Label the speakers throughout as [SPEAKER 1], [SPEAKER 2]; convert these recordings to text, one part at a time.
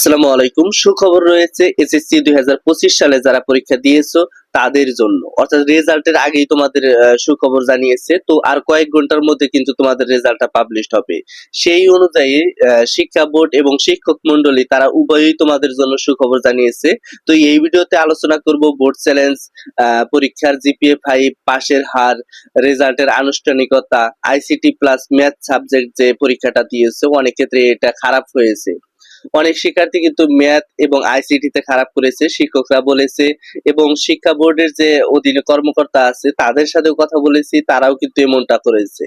[SPEAKER 1] আসসালামু আলাইকুম। সুখবর রয়েছে, এসএসসি দুই হাজার পঁচিশ সালে যারা পরীক্ষা দিয়েছ, তাদের জন্য। অর্থাৎ রেজাল্টের আগেই তোমাদের সুখবর জানিয়েছে। তো আর কয়েক ঘণ্টার মধ্যে কিন্তু তোমাদের রেজাল্টটা পাবলিশ হবে। সেই অনুযায়ী শিক্ষা বোর্ড এবং শিক্ষক মন্ডলী তারা উভয়ই তোমাদের জন্য সুখবর জানিয়েছে। তো এই ভিডিওতে আলোচনা করব বোর্ড চ্যালেঞ্জ পরীক্ষার জিপিএ ফাইভ পাশের হার, রেজাল্টের আনুষ্ঠানিকতা, আইসিটি প্লাস ম্যাথ সাবজেক্ট যে পরীক্ষাটা দিয়েছে, অনেক ক্ষেত্রে এটা খারাপ হয়েছে। অনেক শিক্ষার্থী কিন্তু ম্যাথ এবং আইসিটি তে খারাপ করেছে, শিক্ষকরা বলেছে এবং শিক্ষা বোর্ডের যে অধীনে কর্মকর্তা আছে তাদের সাথেও কথা বলেছি, তারাও কিন্তু এমনটা করেছে।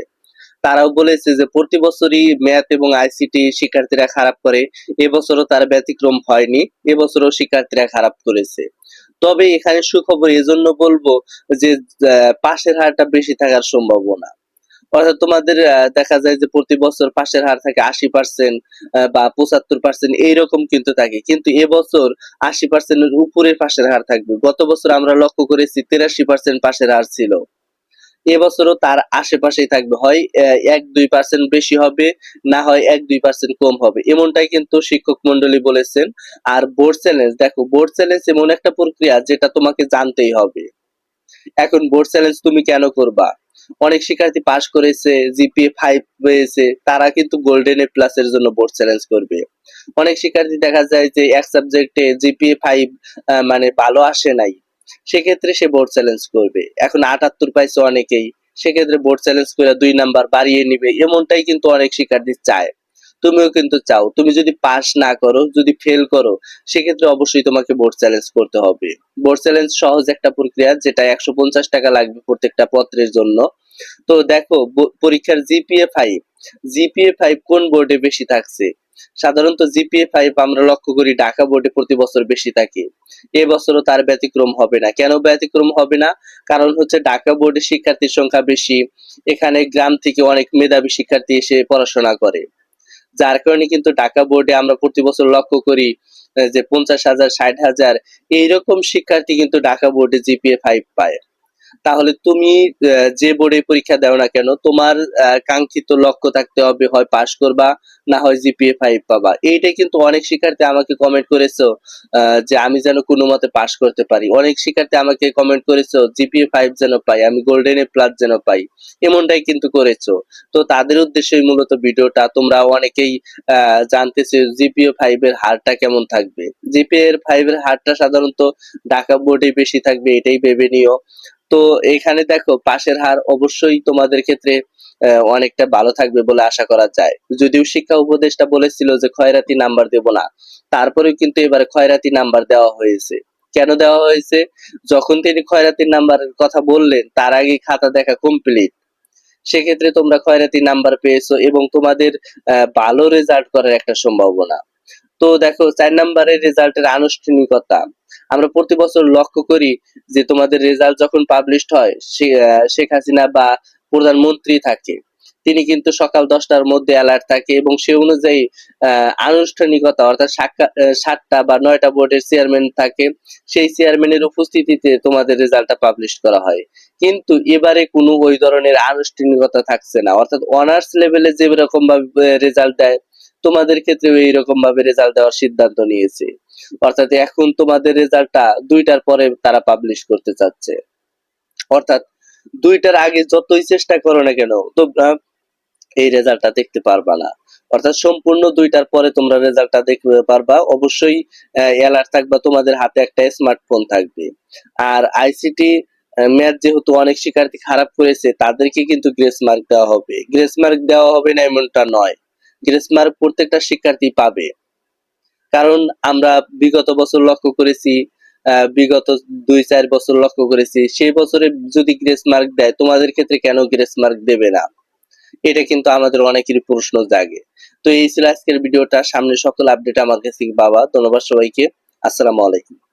[SPEAKER 1] তারাও বলেছে যে প্রতি বছরই ম্যাথ এবং আইসিটি শিক্ষার্থীরা খারাপ করে, এবছরও তার ব্যতিক্রম হয়নি, এবছরও শিক্ষার্থীরা খারাপ করেছে। তবে এখানে সুখবর এজন্য বলব যে পাশের হারটা বেশি থাকার সম্ভাবনা। অর্থাৎ তোমাদের দেখা যায় যে প্রতি বছর পাশের হার থাকে আশি পার্সেন্ট বা পঁচাত্তর পার্সেন্ট এইরকম কিন্তু থাকে। কিন্তু এবছর আশি পার্সেন্টের উপরে পাশের হার থাকবে। গত বছর আমরা লক্ষ্য করেছি তিরাশি পার্সেন্ট পাশের হার ছিল। এবছরও তার আশেপাশেই থাকবে। হয় এক দুই পার্সেন্ট বেশি হবে, না হয় এক দুই পার্সেন্ট কম হবে। এমনটাই কিন্তু শিক্ষক মন্ডলী বলেছেন। আর বোর্ড চ্যালেঞ্জ দেখো বোর্ড চ্যালেঞ্জ এমন একটা প্রক্রিয়া যেটা তোমাকে জানতেই হবে। এখন বোর্ড চ্যালেঞ্জ তুমি কেন করবা? অনেক শিক্ষার্থী পাশ করেছে জিপিএ ফাইভ পেয়েছে, তারা কিন্তু গোল্ডেন এ প্লাস এর জন্য বোর্ড চ্যালেঞ্জ করবে। অনেক শিক্ষার্থী দেখা যায় যে এক সাবজেক্টে জিপিএ ফাইভ মানে ভালো আসে নাই, সেক্ষেত্রে সে বোর্ড চ্যালেঞ্জ করবে। এখন আটাত্তর পাইছে অনেকেই, সেক্ষেত্রে বোর্ড চ্যালেঞ্জ করে দুই নাম্বার বাড়িয়ে নিবে, এমনটাই কিন্তু অনেক শিক্ষার্থী চায়। তুমিও কিন্তু চাও। তুমি যদি পাস না করো, যদি ফেল করো, সেক্ষেত্রে অবশ্যই তোমাকে বোর্ড চ্যালেঞ্জ করতে হবে। বোর্ড চ্যালেঞ্জ সহজ একটা প্রক্রিয়া যেটা একশো পঞ্চাশ টাকা লাগবে প্রত্যেকটা পত্রের জন্য। তো দেখো পরীক্ষার জিপিএ ফাইভ জিপিএ ফাইভ কোন বোর্ডে বেশি থাকছে? সাধারণত জিপিএ ফাইভ আমরা লক্ষ্য করি ঢাকা বোর্ডে প্রতি বছর বেশি থাকে। এবছরও তার ব্যতিক্রম হবে না। কেন ব্যতিক্রম হবে না? কারণ হচ্ছে ঢাকা বোর্ডে শিক্ষার্থীর সংখ্যা বেশি। এখানে গ্রাম থেকে অনেক মেধাবী শিক্ষার্থী এসে পড়াশোনা করে। যার কারণে কিন্তু ঢাকা বোর্ডে আমরা প্রতি বছর লক্ষ্য করি যে পঞ্চাশ হাজার, ষাট হাজার এইরকম শিক্ষার্থী কিন্তু ঢাকা বোর্ডে জিপিএ ফাইভ পায়। তাহলে তুমি যে বোর্ডে পরীক্ষা দাও না কেন তোমার কাঙ্ক্ষিত লক্ষ্য থাকতে হবে হয় পাশ করবা না হয় জিপিএ ফাইভ পাবা। এইটাই কিন্তু অনেক শিক্ষার্থী আমাকে কমেন্ট করেছ যে আমি যেন কোনো মতে পাশ করতে পারি। অনেক শিক্ষার্থী আমাকে কমেন্ট করেছ জিপিএ ফাইভ যেন পাই আমি গোল্ডেন এ প্লাস যেন পাই। এমনটাই কিন্তু করেছ। তো তাদের উদ্দেশ্যেই মূলত ভিডিওটা তোমরা অনেকেই আহ, জানতেছে জিপিএ ফাইভ এর হারটা কেমন থাকবে। জিপিএ এর ফাইভ এর হারটা সাধারণত ঢাকা বোর্ডে বেশি থাকবে এটাই ভেবে নিও। তো এখানে দেখো, পাশের হার অবশ্যই তোমাদের ক্ষেত্রে অনেকটা ভালো থাকবে বলে আশা করা যায়। যদিও শিক্ষা উপদেষ্টা বলেছিল যে খয়রাতি নাম্বার দেব না, তারপরেও কিন্তু এবারে খয়রাতি নাম্বার দেওয়া হয়েছে। কেন দেওয়া হয়েছে? যখন তিনি খয়রাতির নাম্বারের কথা বললেন, তার আগে খাতা দেখা কমপ্লিট সেক্ষেত্রে তোমরা খয়রাতি নাম্বার পেয়েছ এবং তোমাদের ভালো রেজাল্ট করার একটা সম্ভাবনা। তো দেখো, চার নাম্বারের রেজাল্টের আনুষ্ঠানিকতা। আমরা প্রতি বছর লক্ষ্য করি যে তোমাদের রেজাল্ট যখন পাবলিশড হয় শেখ হাসিনা বা প্রধানমন্ত্রী থাকে, তিনি কিন্তু সকাল দশটার মধ্যে অ্যালার্ট থাকে এবং সে অনুযায়ী আনুষ্ঠানিকতা অর্থাৎ সাতটা বা নয়টা বোর্ডের চেয়ারম্যান থাকে, সেই চেয়ারম্যানের উপস্থিতিতে তোমাদের রেজাল্টটা পাবলিশ করা হয়। কিন্তু এবারে কোনো ওই ধরনের আনুষ্ঠানিকতা থাকছে না। অর্থাৎ অনার্স লেভেলে যে রকম ভাবে রেজাল্ট দেয়, তোমাদের ক্ষেত্রেও এইরকম ভাবে রেজাল্ট দেওয়ার সিদ্ধান্ত নিয়েছে। অর্থাৎ এখন তোমাদের রেজাল্টটা দুইটার পরে তারা পাবলিশ করতে চাচ্ছে। অর্থাৎ দুইটার আগে যতই চেষ্টা করো না কেন, তোমরা এই রেজাল্টটা দেখতে পারবা না। অর্থাৎ সম্পূর্ণ দুইটার পরে তোমরা রেজাল্টটা দেখতে পারবা। অবশ্যই অ্যালার্ট থাকবা, তোমাদের হাতে একটা স্মার্টফোন থাকবে। আর আইসিটি ম্যাথ যেহেতু অনেক শিক্ষার্থী খারাপ করেছে, তাদেরকে কিন্তু গ্রেস মার্ক দেওয়া হবে। গ্রেস মার্ক দেওয়া হবে না এমনটা নয়। গ্রেস মার্ক প্রত্যেকটা শিক্ষার্থী পাবে। কারণ আমরা বিগত বছর লক্ষ্য করেছি বিগত দুই চার বছর লক্ষ্য করেছি। সেই বছরে যদি গ্রেস মার্ক দেয়, তোমাদের ক্ষেত্রে কেন গ্রেস মার্ক দেবে না? এটা কিন্তু আমাদের অনেকেরই প্রশ্ন জাগে। তো এই ছিল আজকের ভিডিওটা। সামনে সকল আপডেট আমার কাছে পাওয়া ধন্যবাদ সবাইকে। আসসালামু আলাইকুম।